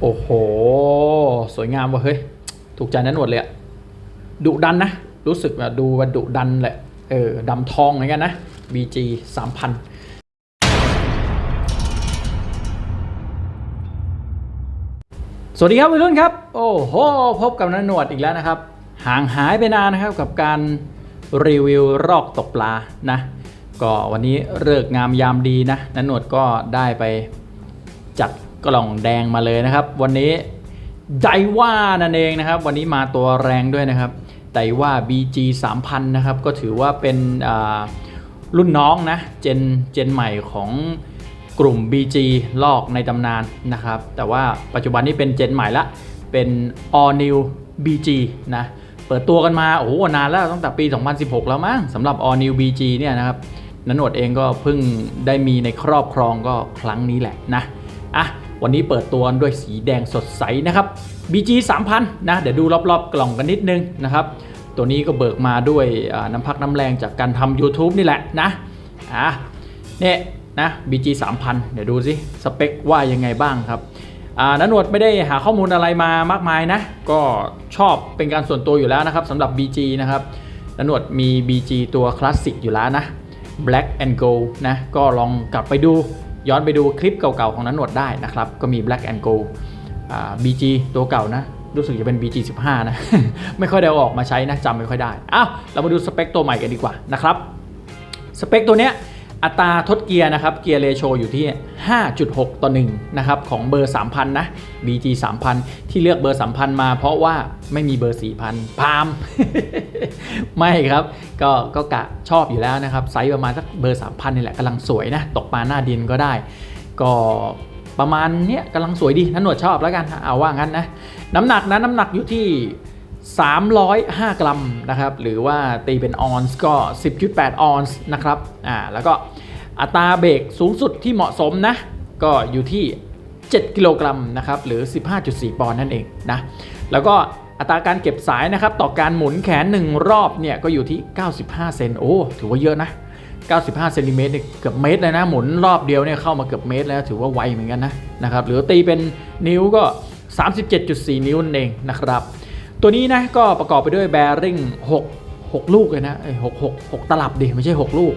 โอ้โห สวยงามว่ะเฮ้ย ถูกใจนันหนวดเลยอะดุดันนะ รู้สึกว่าดูว่าดุดันแหละ เออดำทองเหมือนกันนะ BG 3000สวัสดีครับวัยรุ่นครับ โอ้โห พบกับนันหนวดอีกแล้วนะครับ ห่างหายไปนานนะครับกับการรีวิวรอกตกปลานะ ก็วันนี้เลิกงามยามดีนะนันหนวดก็ได้ไปจัด กล่องแดงมาเลยนะครับ วันนี้ไดว่านั่นเองนะครับ วันนี้มาตัวแรงด้วยนะครับไดว่า BG 3000นะครับ ก็ถือว่าเป็นรุ่นน้องนะเจนเจนใหม่ของกลุ่ม BG ลอกในตำนานนะครับ แต่ว่าปัจจุบันนี้เป็นเจนใหม่ละ เป็น All New BG นะ เปิดตัวกันมา โอ้โห นานแล้วตั้งแต่ปี 2016 แล้วมั้งสำหรับ All New BG เนี่ยนะครับนันโนดเองก็เพิ่งได้มีในครอบครองก็ครั้งนี้แหละนะ อะ วันนี้เปิดตัวด้วยสีแดงสดใสนะครับ BG 3000 นะ เดี๋ยวดูรอบๆ กล่องกันนิดนึงนะครับ ตัวนี้ก็เบิกมาด้วยน้ำพักน้ำแรงจากการทำ YouTube นี่แหละนะ อะเนี่ยนะ BG 3000 เดี๋ยวดูสิ สเปคว่ายังไงบ้างครับอ่านันวดไม่ได้หาข้อมูลอะไรมามากมายนะ ก็ชอบเป็นการส่วนตัวอยู่แล้วนะครับสำหรับ BG นะครับนันวดมี BG ตัวคลาสสิกอยู่แล้วนะ Black and Gold นะ ก็ลองกลับไปดู ย้อนไปดูคลิปเก่าๆของนันวดได้นะครับ ก็มี Black and Gold BG ตัวเก่านะ รู้สึกจะเป็น BG 15 นะ ไม่ค่อยได้อออกมาใช้นะจำไม่ค่อยได้อ้าวเรามาดูสเปคตัวใหม่กันดีกว่านะครับ สเปคตัวเนี้ย อัตราทดเกียร์นะครับเกียร์เรโชอยู่ที่ 5.6 ต่อ1นะครับของเบอร์ 3,000 นะ BG 3,000 ที่เลือกเบอร์ 3,000 มาเพราะว่าไม่มีเบอร์ 4,000 พาม ไม่ครับ ก็ก็กะชอบอยู่แล้วนะครับ ไซส์ประมาณสักเบอร์ 3,000 นี่แหละกำลังสวยนะ ตกปลาหน้าดินก็ได้ ก็ประมาณเนี้ยกำลังสวยดีนันหนวดชอบแล้วกันเอาว่างั้นนะ น้ำหนักนะน้ำหนักอยู่ที่ 305 กรัมนะครับ หรือว่าตีเป็นออนซ์ก็ 10.8 ออนซ์นะครับอ่าแล้วก็อัตราเบรกสูงสุดที่เหมาะสมนะ ก็อยู่ที่ 7 กิโลกรัมนะครับ หรือ 15.4 ปอนด์นั่นเองนะ แล้วก็อัตราการเก็บสายนะครับ ต่อการหมุนแขน 1 รอบเนี่ยก็อยู่ที่ 95 เซนโอ้ถือว่าเยอะนะ 95เซนติเมตรเนี่ยเกือบเมตรเลยนะ หมุนรอบเดียวเนี่ยเข้ามาเกือบเมตรแล้วถือว่าไวเหมือนกันนะนะครับหรือตีเป็นนิ้วก็ 37.4 นิ้วนั่นเองนะครับ ตัวนี้นะก็ประกอบไปด้วยแบริ่ง6 6 ลูกเลยนะเอ้ย6 6 6ตลับดิไม่ใช่ 6 ลูก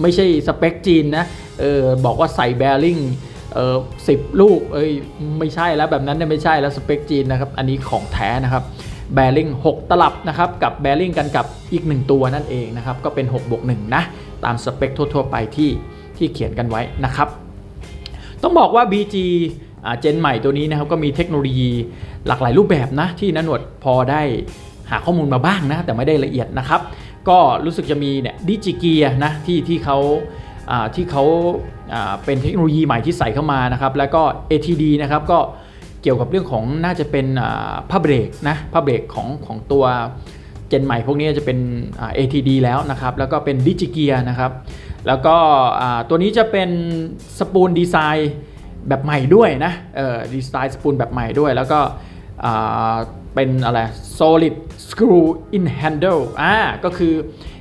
ไม่ใช่สเปคจีนนะเออบอกว่าใส่แบริ่งเออสิลูกเอ้ยไม่ใช่แล้วแบบนั้นเนี่ยไม่ใช่แล้วสเปคจีนนะครับอันนี้ของแท้นะครับแบริ่ง6 ตลับนะครับกับแบริ่งกันกับอีก 1 ตัวนั่นเองนะครับก็เป็น6บวก1นะตามสเปคทั่วๆไปที่ที่เขียนกันไว้นะครับ ต้องบอกว่า BG อ่าเจนใหม่ตัวนี้นะครับก็มีเทคโนโลยี หลากหลายรูปแบบนะที่นันหนวดพอได้หาข้อมูลมาบ้างนะแต่ไม่ได้ละเอียดนะครับ ก็รู้สึกจะมีเนี่ยดิจิเกียนะที่ที่เขาที่เขาเป็นเทคโนโลยีใหม่ที่ใส่เข้ามานะครับ แล้วก็ ATD นะครับก็เกี่ยวกับเรื่องของน่าจะเป็นผ้าเบรกนะผ้าเบรกของของตัวเจนใหม่พวกนี้จะเป็น ATD แล้วนะครับ แล้วก็เป็นดิจิเกียนะครับ แล้วก็ตัวนี้จะเป็นสปูนดีไซน์แบบใหม่ด้วยนะดีไซน์สปูนแบบใหม่ด้วย แล้วก็ เป็นอะไร solid screw in handle อ่าก็คือ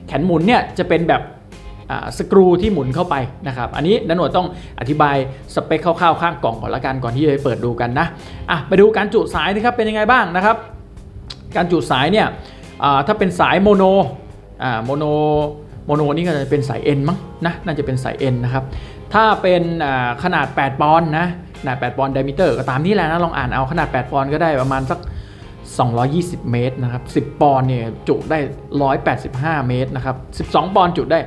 แขนหมุนเนี่ยจะเป็นแบบสกรูที่หมุนเข้าไปนะครับ อันนี้นันหนวดต้องอธิบายสเปคคร่าวๆข้างกล่องก่อนละกันก่อนที่จะไปเปิดดูกันนะอะไปดูการจุสายนะครับเป็นยังไงบ้างนะครับ การจุสายเนี่ยถ้าเป็นสายโมโนโมโนโมโนนี่ก็จะเป็นสาย N มั้งนะน่าจะเป็นสาย N นะครับถ้าเป็นขนาด 8 ปอนด์นะ ขนาด 8 ปอนด์ไดมิเตอร์ก็ตามนี่แหละนะลองอ่านเอาขนาด 8 ปอนด์ก็ได้ประมาณสัก 220 เมตรนะครับ 10 ปอนด์เนี่ยจุได้ 185 เมตรนะครับ 12 ปอนด์จุได้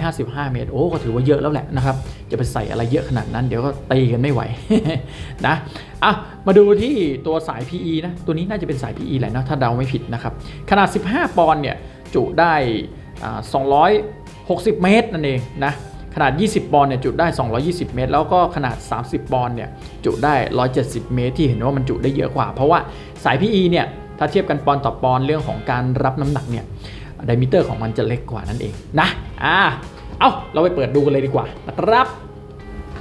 155 เมตร โอ้ก็ถือว่าเยอะแล้วแหละนะครับ จะไปใส่อะไรเยอะขนาดนั้น เดี๋ยวก็ตีกันไม่ไหวนะอะมาดูที่ตัวสาย PE นะ ตัวนี้น่าจะเป็นสาย PE แหละนะถ้าเดาไม่ผิดนะครับ ขนาด 15 ปอนด์เนี่ยจุได้ 260 เมตรนั่นเองนะ นาด 20 ปอนด์เนี่ยจุได้ 220 เมตร แล้วก็ขนาด 30 ปอนด์เนี่ยจุได้ 170 เมตร ที่เห็นว่ามันจุได้เยอะกว่า เพราะว่าสาย PE เนี่ยถ้าเทียบกันปอนด์ต่อปอนด์เรื่องของการรับน้ำหนักเนี่ยไดมิเตอร์ของมันจะเล็กกว่านั่นเองนะอ่าเอาเราไปเปิดดูกันเลยดีกว่านะครับ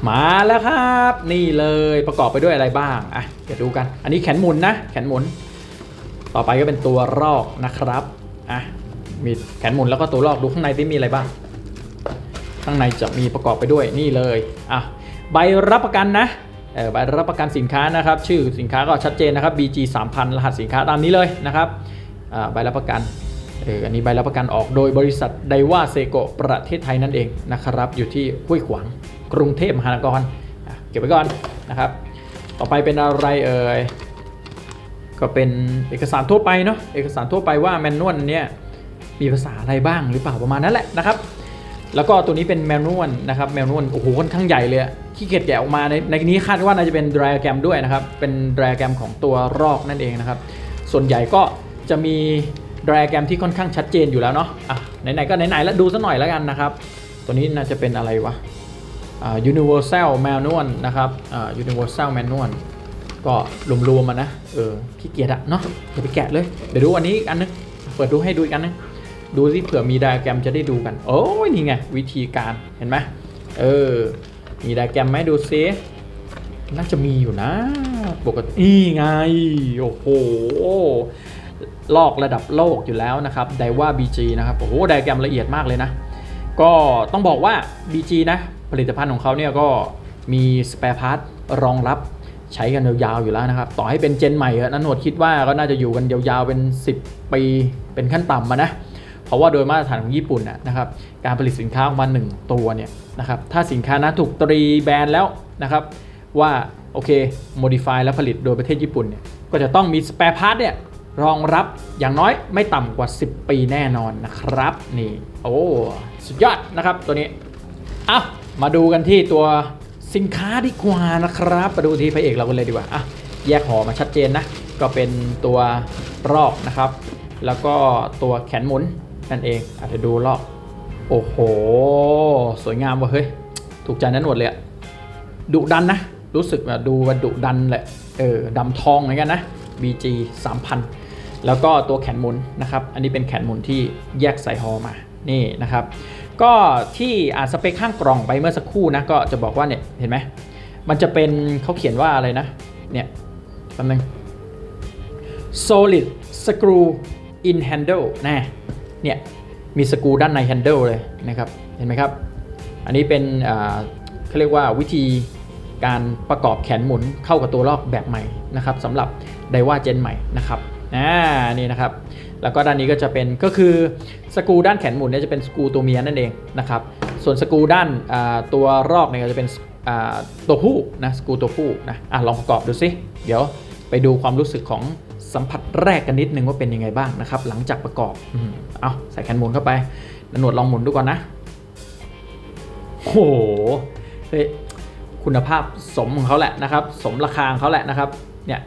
มาแล้วครับ นี่เลยประกอบไปด้วยอะไรบ้างอะเดี๋ยวดูกัน อันนี้แขนหมุนนะ แขนหมุน ต่อไปก็เป็นตัวรอกนะครับอะมีแขนหมุนแล้วก็ตัวรอกดูข้างในที่มีอะไรบ้าง ข้างในจะมีประกอบไปด้วยนี่เลยอะใบรับประกันนะใบรับประกันสินค้านะครับ ชื่อสินค้าก็ชัดเจนนะครับ BG 3000 รหัสสินค้าตามนี้เลยนะครับใบรับประกันเอออันนี้ใบรับประกันออกโดยบริษัทไดว่าเซโกประเทศไทยนั่นเองนะครับ อยู่ที่ห้วยขวางกรุงเทพมหานครเก็บไว้ก่อนนะครับ ต่อไปเป็นอะไรเอ่ยก็เป็นเอกสารทั่วไปเนาะเอกสารทั่วไปว่าแมนนวลเนี่ยมีภาษาอะไรบ้างหรือเปล่าประมาณนั้นแหละนะครับ แล้วก็ตัวนี้เป็นแมนนวลนะครับแมนนวลโอ้โหค่อนข้างใหญ่เลยอะขี้เกียจแกะออกมาในในนี้คาดว่าน่าจะเป็นไดอะแกรมด้วยนะครับ เป็นไดอะแกรมของตัวรอกนั่นเองนะครับ ส่วนใหญ่ก็จะมีไดอะแกรมที่ค่อนข้างชัดเจนอยู่แล้วเนาะอะไหนๆก็ไหนๆแล้วดูสักหน่อยแล้วกันนะครับ ตัวนี้น่าจะเป็นอะไรวะอ่า universal manual นะครับอ่า universal manual ก็รวมๆมานะเออขี้เกียจอะเนาะอย่าไปแกะเลยเดี๋ยวดูอันนี้อันนึงเปิดดูให้ดูอีกอันนึง ดูสิเผื่อมีไดอะแกรมจะได้ดูกัน โอ้ยนี่ไงวิธีการเห็นไหมเออ มีไดอะแกรมไหมดูซิน่าจะมีอยู่นะ ปกตินี่ไง โอ้โหลอกระดับโลกอยู่แล้วนะครับไดว่า BG นะครับโอ้โหไดอะแกรมละเอียดมากเลยนะ ก็ต้องบอกว่า BG นะผลิตภัณฑ์ของเขาเนี่ยก็มีสเปร e พาร์ทรองรับใช้กันยาวๆอยู่แล้วนะครับ ต่อให้เป็นเจนใหม่อะนันหนวดคิดว่าก็น่าจะอยู่กันยาวๆเป็น 10 ปีเป็นขั้นต่ำมานะ เพราะว่าโดยมาตรฐานของญี่ปุ่นนะครับการผลิตสินค้าออกมา 1 ตัวเนี่ยนะครับถ้าสินค้านั้นถูกตรีแบรนด์แล้วนะครับว่าโอเค modify และผลิตโดยประเทศญี่ปุ่นเนี่ยก็จะต้องมีสเปร e พาร์ทเนี่ยรองรับอย่างน้อยไม่ต่ำกว่า 10 ปีแน่นอนนะครับนี่โอ้สุดยอดนะครับตัวนี้อะมาดูกันที่ตัวสินค้าดีกว่านะครับมาดูที่พระเอกเรากันเลยดีกว่าอะแยกห่อมาชัดเจนนะก็เป็นตัวรอกนะครับ แล้วก็ตัวแขนหมุน นั่นเองอาจจะดูรอกโอ้โห สวยงามว่ะเฮ้ย ถูกใจนั้นหมดเลยอะดุดันนะ รู้สึกว่าดูว่าดุดันแหละ เออดำทองเหมือนกันนะ BG 3000 แล้วก็ตัวแขนหมุนนะครับ อันนี้เป็นแขนหมุนที่แยกใส่ฮอมา นี่นะครับ ก็ที่อ่านสเปคข้างกล่องไปเมื่อสักครู่นะ ก็จะบอกว่าเนี่ย เห็นไหม มันจะเป็นเขาเขียนว่าอะไรนะ เนี่ยแป๊บนึง solid screw in handle นะ เนี่ยมีสกูด้านใน handle เลยนะครับเห็นไหมครับ อันนี้เป็นเขาเรียกว่าวิธีการประกอบแขนหมุนเข้ากับตัวลอกแบบใหม่นะครับสำหรับไดว่าเจนใหม่นะครับอ่านี่นะครับ แล้วก็ด้านนี้ก็จะเป็นก็คือสกูด้านแขนหมุนเนี่ยจะเป็นสกูตัวเมียนั่นเองนะครับส่วนสกูด้านตัวรอกเนี่ยจะเป็นตัวผู้นะสกูตัวผู้นะอะลองประกอบดูสิเดี๋ยวไปดูความรู้สึกของ สัมผัสแรกกันนิดนึงว่าเป็นยังไงบ้างนะครับ หลังจากประกอบอเอาใส่แขนหมุนเข้าไปหนวดลองหมุนดูก่อนนะโอ้โหเฮ้ยคุณภาพสมของเขาแหละนะครับ สมราคาของเขาแหละนะครับเนี่ย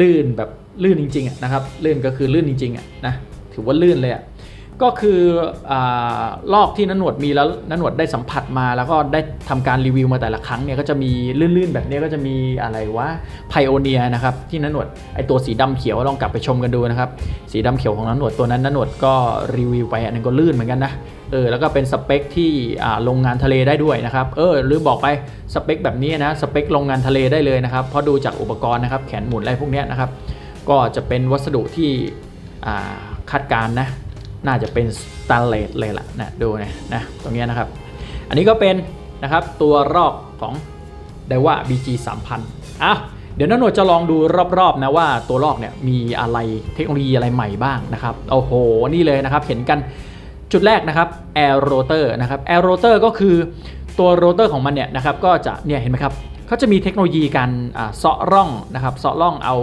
ลื่นแบบลื่นจริงๆนะครับลื่นก็คือลื่นจริงๆอะนะถือว่าลื่นเลยอะ ก็คืออลอกที่นันหนวดมีแล้วนันหนวดได้สัมผัสมา แล้วก็ได้ทำการรีวิวมาแต่ละครั้งเนี่ยก็จะมีลื่นๆ แบบนี้ก็จะมีอะไรวะไพโอเนียนะครับที่นันหนวดไอตัวสีดำเขียวลองกลับไปชมกันดูนะครับสีดำเขียวของนันหนวดตัวนั้นนันหนวดก็รีวิวไปอันนึงก็ลื่นเหมือนกันนะเออแล้วก็เป็นสเปคที่โรงงานทะเลได้ด้วยนะครับเออหรือบอกไปสเปคแบบนี้นะสเปคโรงงานทะเลได้เลยนะครับเพราะดูจากอุปกรณ์นะครับแขนหมุนอะไรพวกนี้นะครับก็จะเป็นวัสดุที่คาดการนะ น่าจะเป็นสแตนเลสเลยล่ะนะดูนะนะตรงนี้นะครับ อันนี้ก็เป็นนะครับตัวรอกของไดว่า BG 3000อะเดี๋ยวน้าหนวดจะลองดูรอบๆนะว่าตัวลอกเนี่ยมีอะไรเทคโนโลยีอะไรใหม่บ้างนะครับโอ้โหนี่เลยนะครับเห็นกันจุดแรกนะครับ air rotor นะครับ air rotor ก็คือตัวโรเตอร์ของมันเนี่ยนะครับก็จะเนี่ยเห็นไหมครับเขาจะมีเทคโนโลยีการเซาะร่องนะครับเซาะร่องเอา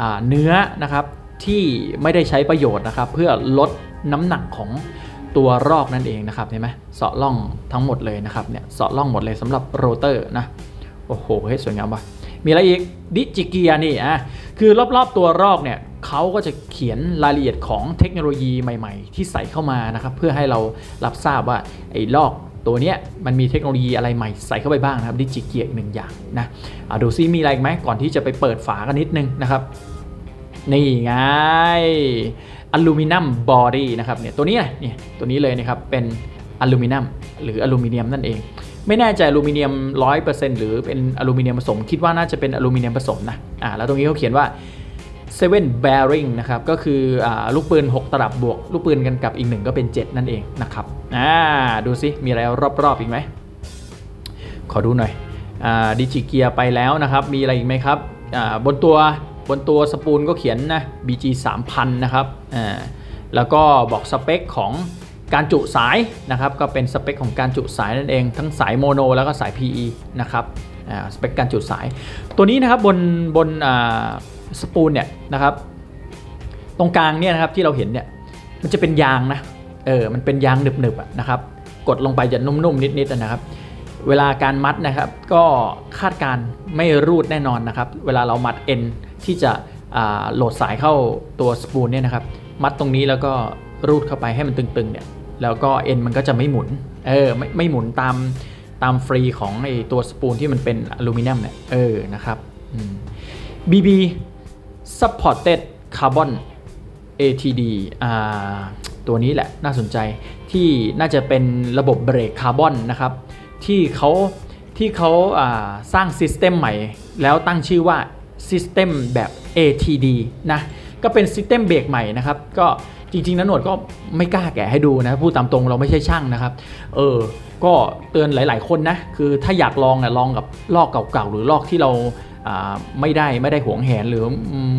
อาเนื้อนะครับที่ไม่ได้ใช้ประโยชน์นะครับเพื่อลด น้ำหนักของตัวรอกนั่นเองนะครับเห็นไหมเซาะร่องทั้งหมดเลยนะครับเนี่ยเซาะร่องหมดเลยสำหรับโรเตอร์นะโอ้โหเฮ้ยสวยงามว่ะมีอะไรอีกดิจิเกียนี่อะคือรอบๆตัวรอกเนี่ยเขาก็จะเขียนรายละเอียดของเทคโนโลยีใหม่ ๆ ที่ใส่เข้ามานะครับเพื่อให้เรารับทราบว่าไอ้ลอกตัวเนี้ยมันมีเทคโนโลยีอะไรใหม่ใส่เข้าไปบ้างนะครับดิจิเกียอีกหนึ่งอย่างนะเอะดูซิมีอะไรอีกไหมก่อนที่จะไปเปิดฝากันนิดนึงนะครับนี่ไง อลูมิเนียมบอดี้นะครับเนี่ยตัวนี้ไงเนี่ยตัวนี้เลยนะครับเป็นอลูมิเนียมหรืออลูมิเนียมนั่นเอง ไม่แน่ใจอลูมิเนียม 100%หรือเป็นอลูมิเนียมผสม คิดว่าน่าจะเป็นอลูมิเนียมผสมนะอ่าแล้วตรงนี้เขาเขียนว่า seven bearing นะครับก็คืออลูกปืน 6 ตลับบวก ลูกปืนกันกับอีกหนึ่งก็เป็น 7 นั่นเองนะครับอ่าดูซิมีอะไรรอบๆอีกไหมขอดูหน่อยดิจิเกียไปแล้วนะครับ มีอะไรอีกไหมครับอ่าบนตัว บนตัวสปูลก็เขียนนะ BG 3000 นะครับอ่าแล้วก็บอกสเปคของการจุสายนะครับก็เป็นสเปคของการจุสายนั่นเอง ทั้งสายโมโนแล้วก็สาย PE นะครับอ่าสเปคการจุสาย ตัวนี้นะครับบนบนอ่าสปูลเนี่ยนะครับตรงกลางเนี่ยนะครับที่เราเห็นเนี่ยมันจะเป็นยางนะเออมันเป็นยางหนึบๆอะนะครับกดลงไปจะนุ่มๆนิดๆอะนะครับ เวลาการมัดนะครับก็คาดการไม่รูดแน่นอนนะครับ เวลาเรามัดเอ็น ที่จะโหลดสายเข้าตัวสปูลเนี่ยนะครับ มัดตรงนี้แล้วก็รูดเข้าไปให้มันตึงๆเนี่ยแล้วก็เอ็นมันก็จะไม่หมุนเออไม่ไม่หมุนตามตามฟรีของไอตัวสปูลที่มันเป็นอลูมิเนียมเนี่ยเออนะครับ BB Supported Carbon ATD อ่าตัวนี้แหละน่าสนใจที่น่าจะเป็นระบบเบรกคาร์บอนนะครับ ที่เขาที่เขาาสร้างซิสเต็มใหม่ แล้วตั้งชื่อว่า ซิสเต็มแบบ ATD นะก็เป็นซิสเต็มเบรกใหม่นะครับก็จริง ๆนะหนวดก็ไม่กล้าแกะให้ดูนะพูดตามตรงเราไม่ใช่ช่างนะครับเออก็เตือนหลาย ๆ คนนะคือถ้าอยากลองนะลองกับลอกเก่าๆหรือลอกที่เราไม่ได้ไม่ได้หวงแหนหรือ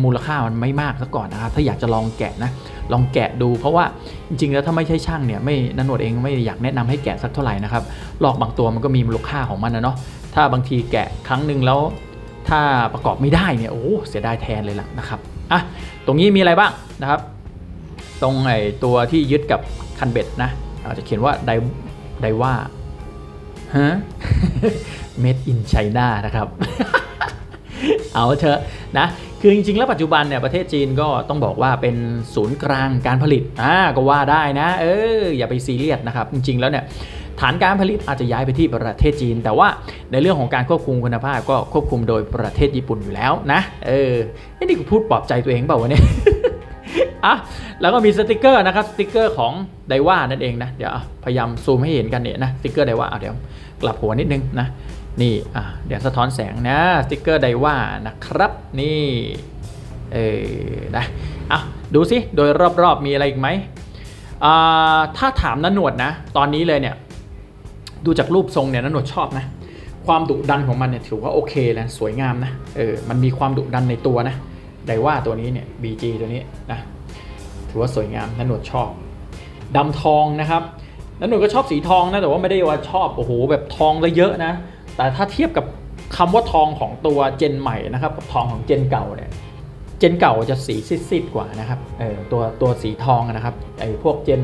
มูลค่ามันไม่มากซะก่อนนะครับถ้าอยากจะลองแกะนะลองแกะดู เพราะว่าจริงๆแล้วถ้าไม่ใช่ช่างเนี่ยไม่นันวดเองไม่อยากแนะนำให้แกะสักเท่าไหร่นะครับลอกบางตัวมันก็มีมูลค่าของมันนะเนาะถ้าบางทีแกะครั้งหนึ่งแล้ว ถ้าประกอบไม่ได้เนี่ยโอ้เสียดายแทนเลยล่ะนะครับอะตรงนี้มีอะไรบ้างนะครับ ตรงไอ้ตัวที่ยึดกับคันเบ็ดนะอาจจะเขียนว่าไดไดว่าฮะ made in China นะครับ เอาเถอะนะ คือจริงๆ แล้วปัจจุบันเนี่ยประเทศจีนก็ต้องบอกว่าเป็นศูนย์กลางการผลิตอ่าก็ว่าได้นะ เอออย่าไปซีเรียสนะครับ จริงๆ แล้วเนี่ย ฐานการผลิตอาจจะย้ายไปที่ประเทศจีน แต่ว่าในเรื่องของการควบคุมคุณภาพก็ควบคุมโดยประเทศญี่ปุ่นอยู่แล้วนะเออไอ้นี่กูพูดปลอบใจตัวเองเปล่าวะเนี่ยอะแล้วก็มีสติกเกอร์นะครับสติกเกอร์ของไดว่านั่นเองนะเดี๋ยวพยายามซูมให้เห็นกันเนี่ยนะสติกเกอร์ไดว่าเดี๋ยวกลับหัวนิดนึงนะนี่อะเดี๋ยวสะท้อนแสงนะสติกเกอร์ไดว่านะครับนี่เออนะอะดูสิโดยรอบๆมีอะไรอีกไหมอ่าถ้าถามนันหนวดนะ ตอนนี้เลยเนี่ย ดูจากรูปทรงเนี่ยนันหนวดชอบนะ ความดุดันของมันเนี่ยถือว่าโอเคแล้วสวยงามนะเออมันมีความดุดันในตัวนะไดว่าตัวนี้เนี่ย BG ตัวนี้นะถือว่าสวยงามนันหนวดชอบดำทองนะครับนันหนวดก็ชอบสีทองนะแต่ว่าไม่ได้ว่าชอบโอ้โหแบบทองเลยเยอะนะ แต่ถ้าเทียบกับคำว่าทองของตัวเจนใหม่นะครับกับทองของเจนเก่าเนี่ย เจนเก่าจะสีซีดๆกว่านะครับเออตัวตัวสีทองนะครับไอ้พวกเจน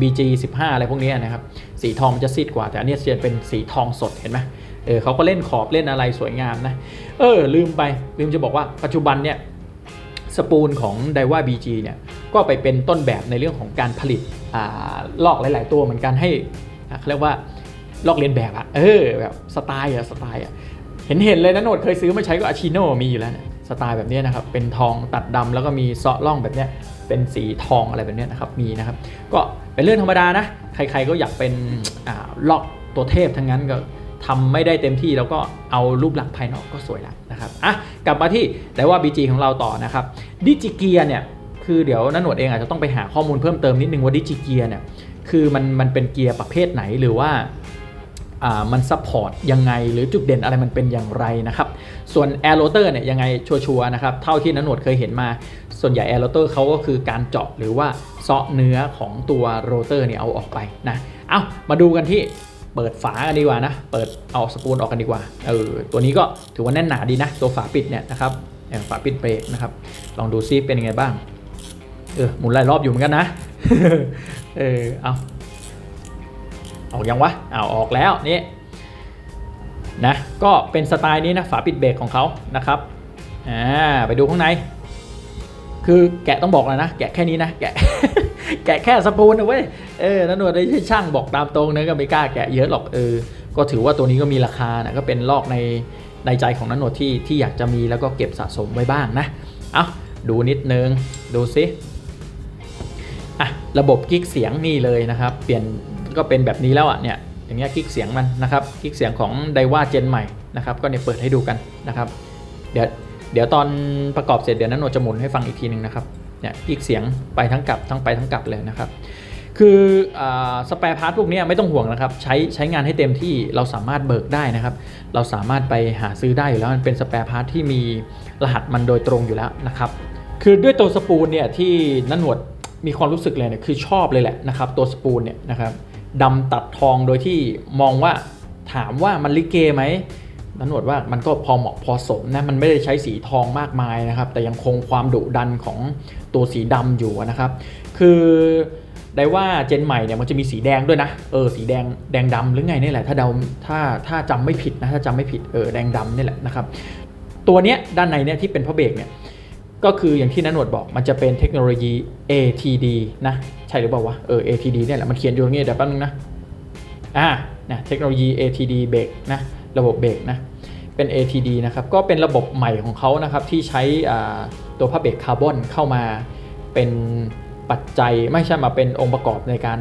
BG 15 อะไรพวกนี้นะครับ สีทองมันจะซีดกว่า แต่อันเนี้ยจะเป็นสีทองสดเห็นไหมเออเขาก็เล่นขอบเล่นอะไรสวยงามนะเออลืมไปลืมจะบอกว่าปัจจุบันเนี่ยสปูลของ d a i w a BG เนี่ยก็ไปเป็นต้นแบบในเรื่องของการผลิตอ่าลอกหลาย ๆ ตัวเหมือนกันให้เขาเรียกว่าลอกเลียนแบบอะเออแบบสไตล์อะสไตล์อะเห็นเห็นเลยนะโนดเคยซื้อมาใช้ก็อาชิโนมีอยู่แล้วนี่ย สไตล์แบบเนี้ยนะครับ เป็นทองตัดดำแล้วก็มีเซาะล่องแบบเนี้ยเป็นสีทองอะไรแบบเนี้ยนะครับ มีนะครับ ก็เป็นเรื่องธรรมดานะ ใครๆก็อยากเป็นอ่าลอกตัวเทพทั้งนั้นก็ทำไม่ได้เต็มที่แล้วก็เอารูปลักษณ์ภายนอกก็สวยล้วนะครับ อะ กลับมาที่ไดว่า BG ของเราต่อนะครับดิจิเกียเนี่ย คือเดี๋ยวนันหนวดเองอาจจะต้องไปหาข้อมูลเพิ่มเติมนิดนึงว่าดิจิเกียเนี่ย คือมันมันเป็นเกียร์ประเภทไหนหรือว่า มันซัพพอร์ตยังไง หรือจุดเด่นอะไรมันเป็นอย่างไรนะครับ ส่วน Air Rotor เนี่ยยังไงชัวร์ๆนะครับ เท่าที่นันหนวดเคยเห็นมา ส่วนใหญ่ Air Rotor เขาก็คือการเจาะหรือว่าเซาะเนื้อของตัวโรเตอร์เนี่ยเอาออกไปนะ เอามาดูกันที่เปิดฝากันดีกว่านะ เปิดเอาสปูลออกกันดีกว่า เออ ตัวนี้ก็ถือว่าแน่นหนาดีนะ ตัวฝาปิดเนี่ยนะครับฝาปิดเบรกนะครับ ลองดูซิเป็นยังไงบ้าง เออ หมุนหลายรอบอยู่เหมือนกันนะ เออ เอา ออกยังวะเอาวออกแล้วนี่นะก็เป็นสไตล์นี้นะฝาปิดเบรกของเขานะครับอ่าไปดูข้างใน คือแกะต้องบอกเลยนะ แกะแค่นี้นะ แกะ แกะแค่สปูนนะเว้ยเออนันวดได้ช่างบอกตามตรงเนะก็ไม่กล้าแกะเยอะหรอกเออก็ถือว่าตัวนี้ก็มีราคานะก็เป็นลอกในในใจของนันวดที่ที่อยากจะมีแล้วก็เก็บสะสมไว้บ้างนะเอาดูนิดนึงดูซิอะระบบกิ๊กเสียงนี่เลยนะครับ เปลี่ยน ก็เป็นแบบนี้แล้วอะเนี่ยอย่างเงี้ยกิ๊กเสียงมันนะครับกิ๊กเสียงของไดว่าเจนใหม่นะครับก็เนี่ยเปิดให้ดูกันนะครับเดี๋ยวเดี๋ยวตอนประกอบเสร็จเดี๋ยวนั้นโนจะหมุนให้ฟังอีกทีหนึ่งนะครับเนี่ยกิ๊กเสียงไปทั้งกลับทั้งไปทั้งกลับเลยนะครับคือสเปรพาร์ทพวกนี้ไม่ต้องห่วงนะครับใช้ใช้งานให้เต็มที่เราสามารถเบิกได้นะครับ เราสามารถไปหาซื้อได้อยู่แล้วมันเป็นสเปรพาร์ทที่มีรหัสมันโดยตรงอยู่แล้วนะครับคือด้วยตัวสปูลเนี่ยที่นันหนวดมีความรู้สึกเลยเนี่ยคือชอบเลยแหละนะครับตัวสปูลเนี่ยนะครับ ดำตัดทองโดยที่มองว่าถามว่ามันลิเกไหมนันหนวดว่ามันก็พอเหมาะพอสมนะมันไม่ได้ใช้สีทองมากมายนะครับ แต่ยังคงความดุดันของตัวสีดำอยู่นะครับ คือได้ว่าเจนใหม่เนี่ยมันจะมีสีแดงด้วยนะเออสีแดงแดงดำหรือไงนี่แหละถ้าเดาถ้าถ้าจำไม่ผิดนะถ้าจำไม่ผิดเออแดงดำนี่แหละนะครับตัวเนี้ยด้านในเนี่ยที่เป็นพระเบรกเนี่ย ก็คืออย่างที่นันหนวดบอกมันจะเป็นเทคโนโลยี ATD นะใช่หรือเปล่าวะเออ ATD เนี่ยแหละมันเขียนอยู่ตรงนี้เดี๋ยวแป๊บนึงนะอ่านะเทคโนโลยี ATD เบรกนะระบบเบรกนะเป็น ATD นะครับก็เป็นระบบใหม่ของเขานะครับที่ใช้ตัวผ้าเบรกคาร์บอนเข้ามาเป็นปัจจัยไม่ใช่มาเป็นองค์ประกอบในการ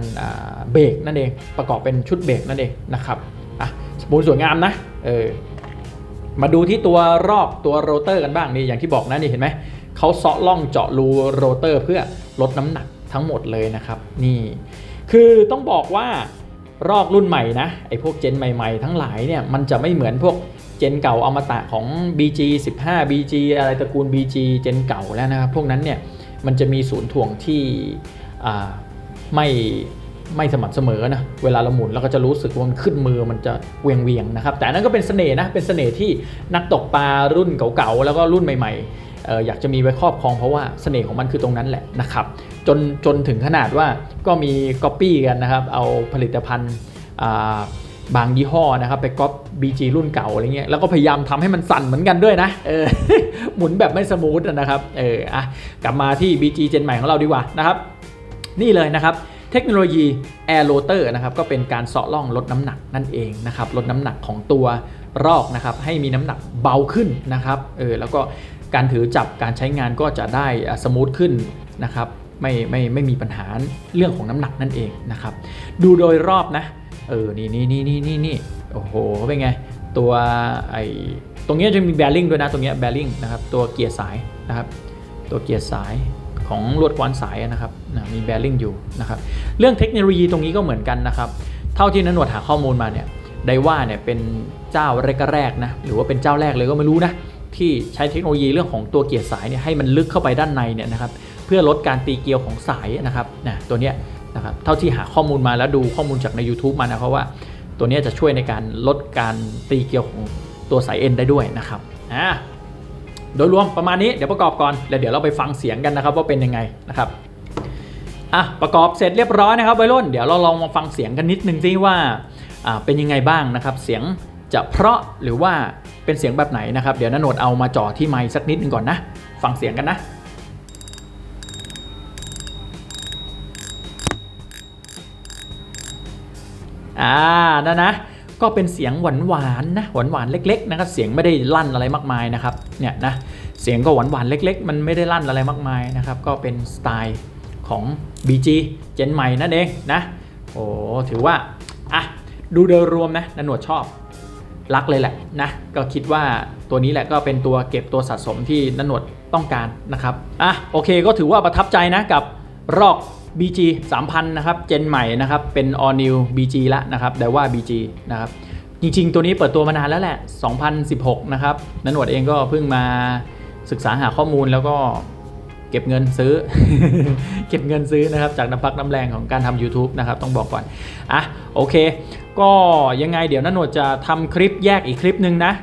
เบรกนั่นเองประกอบเป็นชุดเบรกนั่นเองนะครับอะสปูลสวยงามนะเออมาดูที่ตัวรอบตัวโรเตอร์กันบ้างนี่อย่างที่บอกนะนี่เห็นไหม เขาเซาะล่องเจาะรูโรเตอร์ เพื่อลดน้ำหนักทั้งหมดเลยนะครับ นี่ คือต้องบอกว่ารอกรุ่นใหม่นะไอ้พวกเจนใหม่ๆ ทั้งหลายเนี่ยมันจะไม่เหมือนพวกเจนเก่าอมตะของ BG 15 BG อะไรตระกูล BG เจนเก่าแล้วนะครับพวกนั้นเนี่ยมันจะมีศูนย์ถ่วงที่ไม่ไม่สม่ำเสมอนะเวลาเราหมุนเราก็จะรู้สึกว่ามันขึ้นมือมันจะเวียงเวียงๆนะครับ แต่นั้นก็เป็นเสน่ห์นะเป็นเสน่ห์ที่นักตกปลารุ่นเก่าๆแล้วก็รุ่นใหม่ ๆ อยากจะมีไว้ครอบครองเพราะว่าเสน่ห์ของมันคือตรงนั้นแหละนะครับจนจนถึงขนาดว่าก็มีก๊อปปี้กันนะครับเอาผลิตภัณฑ์บางยี่ห้อนะครับไปก๊อป BG รุ่นเก่าอะไรเงี้ยแล้วก็พยายามทำให้มันสั่นเหมือนกันด้วยนะเออหมุนแบบไม่สมูทนะครับเอออะกลับมาที่ BG เจนใหม่ของเราดีกว่านะครับ นี่เลยนะครับเทคโนโลยี Air Rotor นะครับก็เป็นการเสาะล่องลดน้ำหนักนั่นเองนะครับลดน้ำหนักของตัวรอกนะครับให้มีน้ำหนักเบาขึ้นนะครับเออแล้วก็ การถือจับการใช้งานก็จะได้สมูทขึ้นนะครับไม่ไม่ไม่มีปัญหาเรื่องของน้ำหนักนั่นเองนะครับ ดูโดยรอบนะเออนี่นี่นี่นี่นี่นี่โอ้โหเป็นไงตัวไอตรงนี้จะมีแบริ่งด้วยนะตรงนี้แบริ่งนะครับตัวเกียร์สายนะครับตัวเกียร์สายของลวดควานสายนะครับนะมีแบริ่งอยู่นะครับเรื่องเทคโนโลยีตรงนี้ก็เหมือนกันนะครับ เท่าที่นันหนวดหาข้อมูลมาเนี่ยไดว่าเนี่ยเป็นเจ้าแรกๆนะหรือว่าเป็นเจ้าแรกเลยก็ไม่รู้นะ ที่ใช้เทคโนโลยีเรื่องของตัวเกียร์สายเนี่ยให้มันลึกเข้าไปด้านในเนี่ยนะครับเพื่อลดการตีเกลียวของสายนะครับนะตัวเนี้ยนะครับเท่าที่หาข้อมูลมาแล้วดูข้อมูลจากใน YouTube มานะเพราะว่าตัวเนี้ยจะช่วยในการลดการตีเกลียวของตัวสายเอ็นได้ด้วยนะครับอ่าโดยรวมประมาณนี้เดี๋ยวประกอบก่อนแล้วเดี๋ยวเราไปฟังเสียงกันนะครับว่าเป็นยังไงนะครับอะประกอบเสร็จเรียบร้อยนะครับไบรุ่นเดี๋ยวเราลองมาฟังเสียงกันนิดนึงสิว่าอ่าเป็นยังไงบ้างนะครับ เสียงจะเพราะหรือว่า เป็นเสียงแบบไหนนะครับ เดี๋ยวนันโนดเอามาจ่อที่ไมค์สักนิดนึงก่อนนะ ฟังเสียงกันนะอ่านั่นนะก็เป็นเสียงหวานๆนนะหวานๆเล็กๆนะครับเสียงไม่ได้ลั่นอะไรมากมายนะครับเนี่ยนะเสียงก็หวานๆเล็ก ๆ มันไม่ได้ลั่นอะไรมากมายนะครับก็เป็นสไตล์ของ BG เจนใหม่นั่นเองนะโอ้ถือว่าอะดูโดยรวมนะนนหนวดชอบ รักเลยแหละนะก็คิดว่าตัวนี้แหละก็เป็นตัวเก็บตัวสะสมที่นันหนวดต้องการนะครับอะโอเคก็ถือว่าประทับใจนะกับรอก BG 3000นะครับเจนใหม่นะครับเป็น all new BG ละนะครับแต่ว่า BG นะครับจริงๆ ตัวนี้เปิดตัวมานานแล้วแหละ 2016 นะครับนันหนวดเองก็เพิ่งมาศึกษาหาข้อมูลแล้วก็ เก็บเงินซื้อ เก็บเงินซื้อนะครับ จากน้ำพักน้ำแรงของการทำ YouTube นะครับ ต้องบอกก่อน อะ โอเค ก็ยังไงเดี๋ยวนันหนวดจะทำคลิปแยกอีกคลิปหนึ่งนะ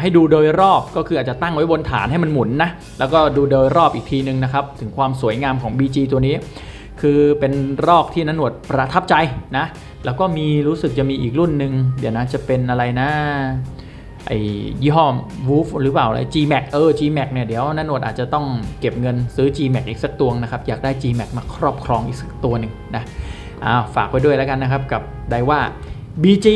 ให้ดูโดยรอบก็คืออาจจะตั้งไว้บนฐานให้มันหมุนนะ แล้วก็ดูโดยรอบอีกทีนึงนะครับ ถึงความสวยงามของ BG ตัวนี้ คือเป็นรอกที่นันหนวดประทับใจนะ แล้วก็มีรู้สึกจะมีอีกรุ่นหนึ่งเดี๋ยวนะจะเป็นอะไรนะ ไอ้ยี่ห้อ Wolf หรือเปล่าอะไร G-Max เออ G-Max เนี่ยเดี๋ยวนันนวดอาจจะต้องเก็บเงินซื้อ G-Max อีกสักตัวนะครับ อยากได้ G-Max มาครอบครองอีกสักตัวหนึ่งนะอ้าวฝากไว้ด้วยแล้วกันนะครับกับไดว่า BG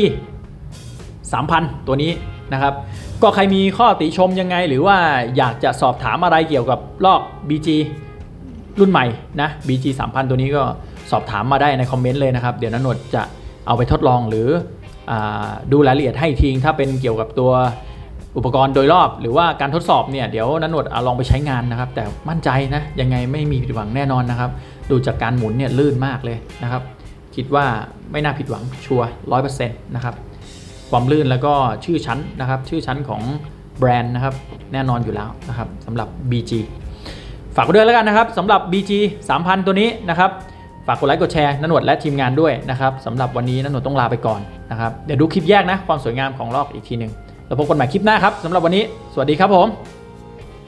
3,000 ตัวนี้นะครับ ก็ใครมีข้อติชมยังไง หรือว่าอยากจะสอบถามอะไรเกี่ยวกับลอก BG รุ่นใหม่นะ BG 3000 ตัวนี้ก็สอบถามมาได้ในคอมเมนต์เลยนะครับ เดี๋ยวนันนดจะเอาไปทดลองหรือ ดูรายละเอียดให้ทีถ้าเป็นเกี่ยวกับตัวอุปกรณ์โดยรอบหรือว่าการทดสอบเนี่ยเดี๋ยวนันหนวดเอลองไปใช้งานนะครับ แต่มั่นใจนะยังไงไม่มีผิดหวังแน่นอนนะครับ ดูจากการหมุนเนี่ยลื่นมากเลยนะครับ คิดว่าไม่น่าผิดหวังชัวร์ร้อยเปอร์เซ็นต์นะครับความลื่นแล้วก็ชื่อชั้นนะครับ ชื่อชั้นของแบรนด์นะครับ แน่นอนอยู่แล้วนะครับสำหรับ BG ฝากไว้ด้วยแล้วกันนะครับสำหรับ BG 3000 ตัวนี้นะครับ ฝากกดไลค์กดแชร์นนวดและทีมงานด้วยนะครับสำหรับวันนี้นนวดต้องลาไปก่อนนะครับเดี๋ยวดูคลิปแยกนะความสวยงามของลอกอีกทีหนึ่งแล้วพบกันใหม่คลิปหน้าครับสำหรับวันนี้ สวัสดีครับผม